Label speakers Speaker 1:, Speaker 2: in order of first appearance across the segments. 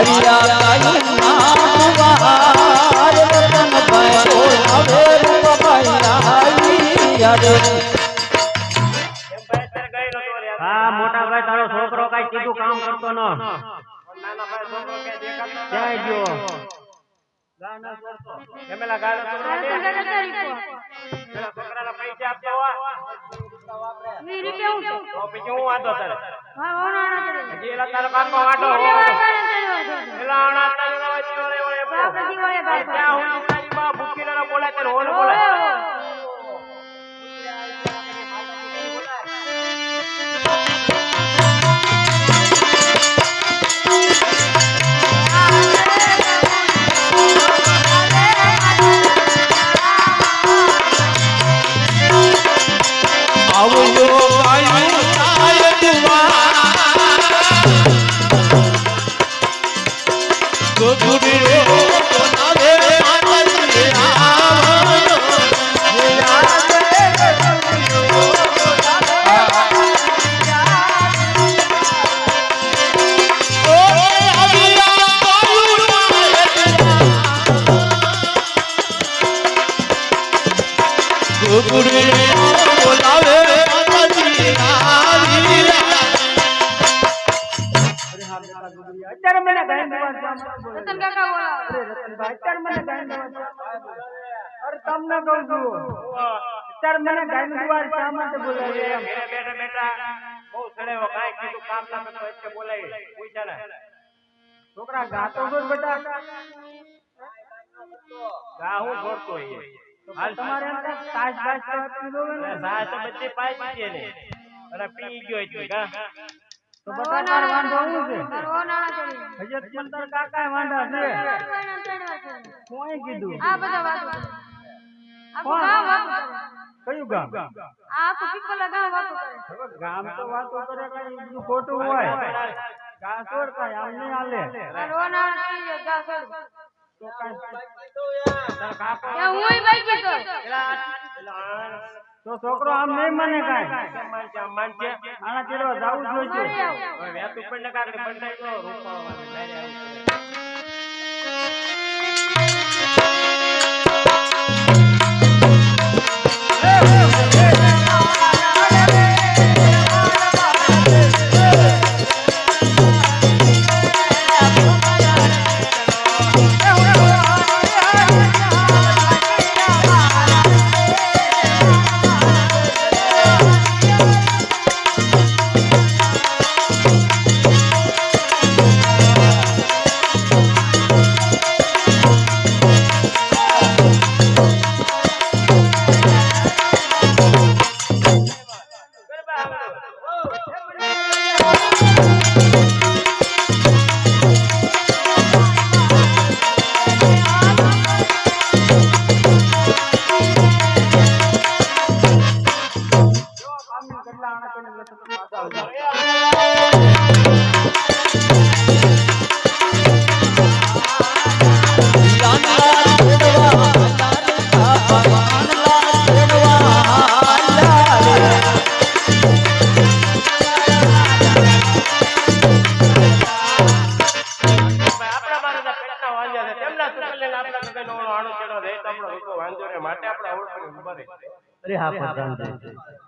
Speaker 1: હરિયા ગાયું નામ વાર રતનભાઈ બોલાવે રૂપભાઈ આવી રે
Speaker 2: હા મોટા ભાઈ તારો છોકરો કઈ કીધું કામ કરતો ન. ક્યાંય ગયો? જમેલા ગાળો તો ના દે. પેલા છોકરાના પૈસા છે? તો પછી હું વાંધો તારે? હજી એલા તારો કાકો વાંધો પેલા આણા ઓલે ઓલે ઓળે ઓળે બોલ. ત્યાં હું તારી બાપ ભૂખી લરા બોલા ત્યારે હોલ બોલાય. મને ગાયન દવા અત્યારે મને ગાયન અરે તમને કહું છું અત્યારે મને ગાયન દુવાર શા માટે બોલાવે બેઠા બેઠા બહુ સડેવો કાંઈ કીધું કામ ના કરતો એટલે બોલાવી પૂછ્યા ને છોકરા ગાતો તો બેટા ગા હું છોડતો હાલ તમારે એમ કાંઈક તાશ બાશ દો ને. તાશ બધી પાઈ દીધી ને અને પી ગયો એટલે ગા તો બધા તાર વાંધો શું છે હજત પંદર કાકા વાંધા છે કોઈ કીધું કયું ગામ ગામ તો વાતો કરે કઈ ખોટું હોય ગા છોડ કાંઈ આમ નહીં હાલે તો કાંઈ તાર કાકો તો છોકરો આમ નહીં મને કાંઈ. આના ચેડવા જવું જોઈએ. વેત ઉપર ને કાકડી બંધાઈ ગયો રૂપાળો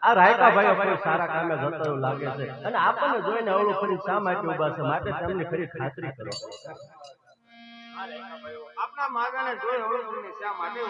Speaker 3: આ રાયકા ભાઈ કોઈ સારા કામે જતો એવું લાગે છે. અને આપણને જોઈને અવળું ફરી શા માટે ઊભા છે? માટે તેમની ખરી ખાતરી કરો.
Speaker 4: આપણા માગાને જોઈ હવે તમને શા માટે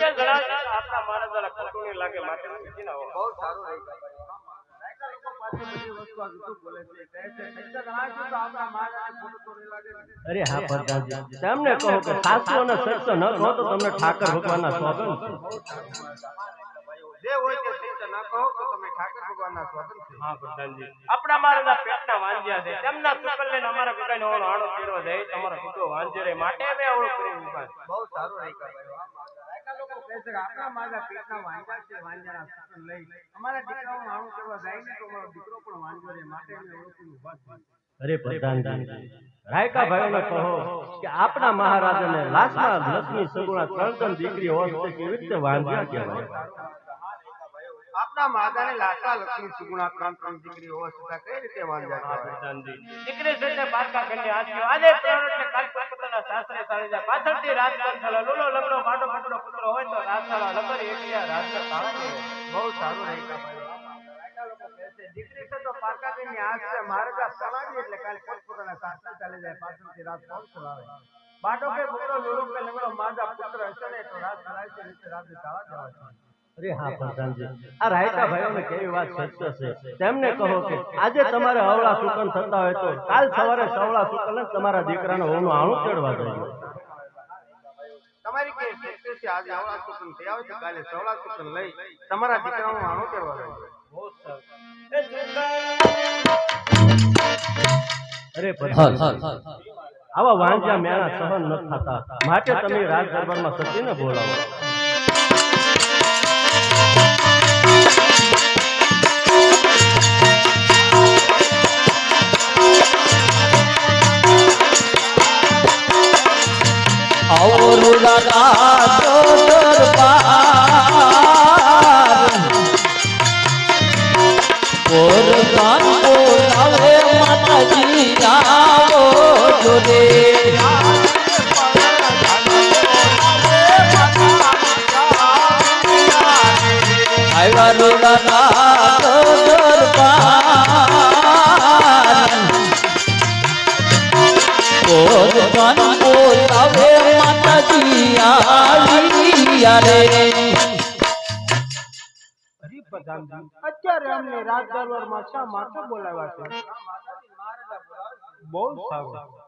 Speaker 2: મારા જરા ખોટું નહીં લાગે માટે પૂછી ના
Speaker 4: બહુ સારું રાયકા ભાઈઓ રાયકા લોકો પાછી બધી વસ્તુ આ જુઠ્ઠું બોલે છે. કહે છે સચ્ચા જણાવશો તો આપણા માગાને ખોટું તો નહીં લાગે. ને.
Speaker 3: અરે હા પ્રધાનજી તમને કહો કે સાસુ અને સત્ય ન કહો તો તમને ઠાકર ભગવાનના સોગંદ
Speaker 4: જે હોય તે સચ્ચા ના કહો તો તમે ઠાકર ભગવાનના સ્વતંત્ર
Speaker 2: હા પ્રધાનજી આપણા મારા પેટના વાંજ્યા છે. તેમના ચુકલ લઈને અમારા પિતાને ઓળો આણો તેડવા જાય તમારો પિતો વાંજ્યો માટે કરી
Speaker 4: બહુ સારું. રાયકા લોકો કહે છે કે આપણા મારા પેટના વાંજા છે વાંજાના સૂચન લઈ અમારા દીકરાઓનું આણું કરવા જાય ને તો અમારો દીકરો પણ વાંજો રહે માટે અમે ઓળખીને ઊભા છીએ.
Speaker 3: અરે પ્રધાનજી રાયકા ભાઈઓને કહો કે આપણા મહારાજાને લાશમાં લક્ષ્મી સગુણા ત્રણ ત્રણ દીકરી હોય તો કેવી રીતે વાંધ્યા કહેવાય
Speaker 4: આપણા માતાને લાસા લક્ષ્મી સુગુણા ત્રણ ત્રણ દીકરી હોવા છતાં કઈ રીતે વાંજા
Speaker 2: હા
Speaker 4: કહેવાય?
Speaker 2: પ્રધાનજી દીકરી સાથે બારકા કન્યા આસ્યો આજે પ્રેમ એટલે ચાલી જાય. પાછળથી કાંસલા લોલો લગડો
Speaker 4: ચલાવે બાટો કે બકરો લોલો કે લંગડો માદા પુત્ર હશે ને, તો રાત ચલાવે રીતે રાતે ચાલા જવા છે.
Speaker 3: અરે હા પ્રધાનજી આ રાયકા ભાઈઓને કેવી વાત સત્ય છે? તેમને કહો કે આજે તમારે હવળા સુકન થતા હોય તો કાલ સવારે સવળા સુકન તમારા દીકરાનો હોનું આણું ચડવા જોઈએ
Speaker 4: તમારી કે છે આજે અવળા સુકન થયા હોય તો કાલે સવળા સુકન લઈ તમારા દીકરાનું આણું કરવા જાય
Speaker 2: બહુ સરસ.
Speaker 3: અરે પ્રધાનજી આવા વાંચ્યા મેળા સહન ન થતા. માટે તમે રાજ દરબારમાં સતીને બોલાવો.
Speaker 1: જોડે આવ્યા રોડા રાજો દરબાર ભગવાન બોલાવે માતાજી આલિયા રે
Speaker 4: અત્યારે અમને રાજ દરબારમાં શા માટે બોલાવ્યા છે બહુ સારું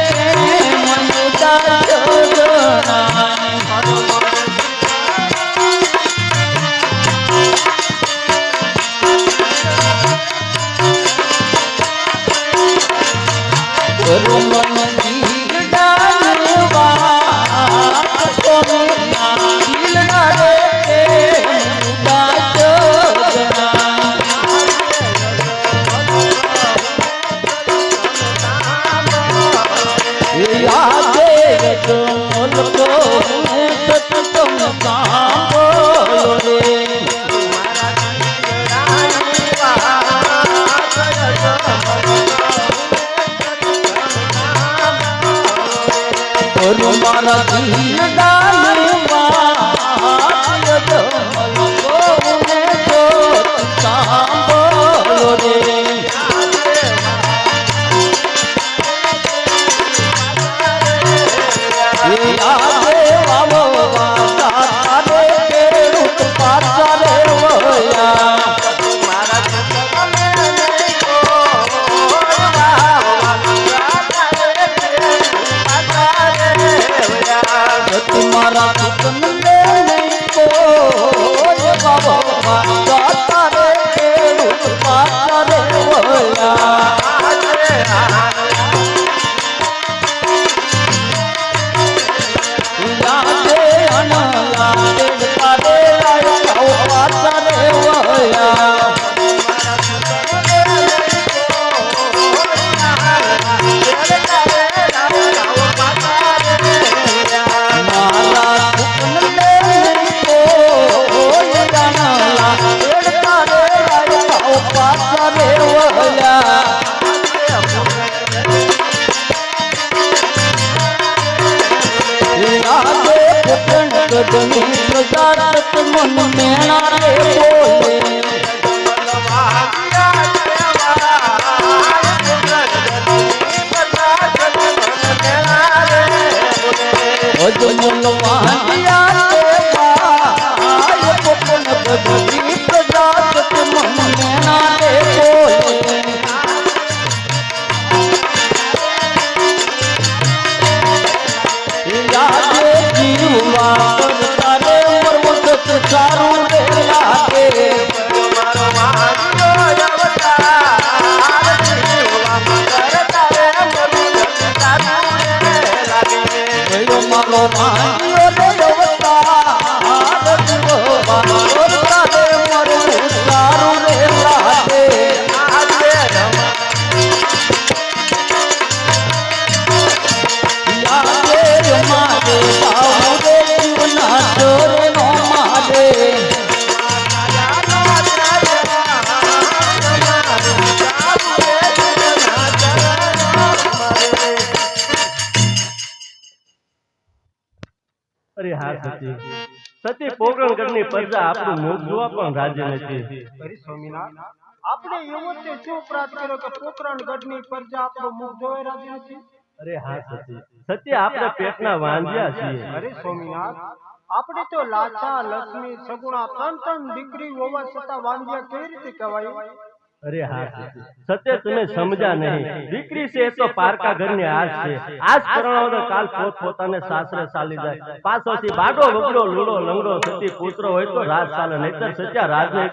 Speaker 1: ಮದೀನದ
Speaker 2: સારું
Speaker 3: અરે હા સતી પોગણ પોકરણગઢની પ્રજા આપણું મુખ જોવા પણ રાજી નથી
Speaker 5: આપણે એવો તે શું અપરાધ કર્યો કે પોકરણ ગઢની પ્રજા આપણો મુખ જોઈ રાજી નથી
Speaker 3: અરે હા સતી. સતી. આપણે પેટના વાંધ્યા છીએ.
Speaker 5: અરે સ્વામિનાથ આપણે તો લાચા લક્ષ્મી સગુણા ત્રણ ત્રણ દીકરી હોવા છતાં વાંજ્યા કેવી રીતે કહેવાય?
Speaker 3: અરે હા સત્ય તમે સમજ્યા નહીં. દીકરી છે તો પારકા ઘરની આજ છે. આજ કરણો તો કાલ પોત પોતાને સાસરે ચાલી જાય. પાછોથી બાડો વગડો લૂડો લંગડો સતી પુત્ર હોય તો રાજ ચાલે નહીતર સત્યા રાજ ને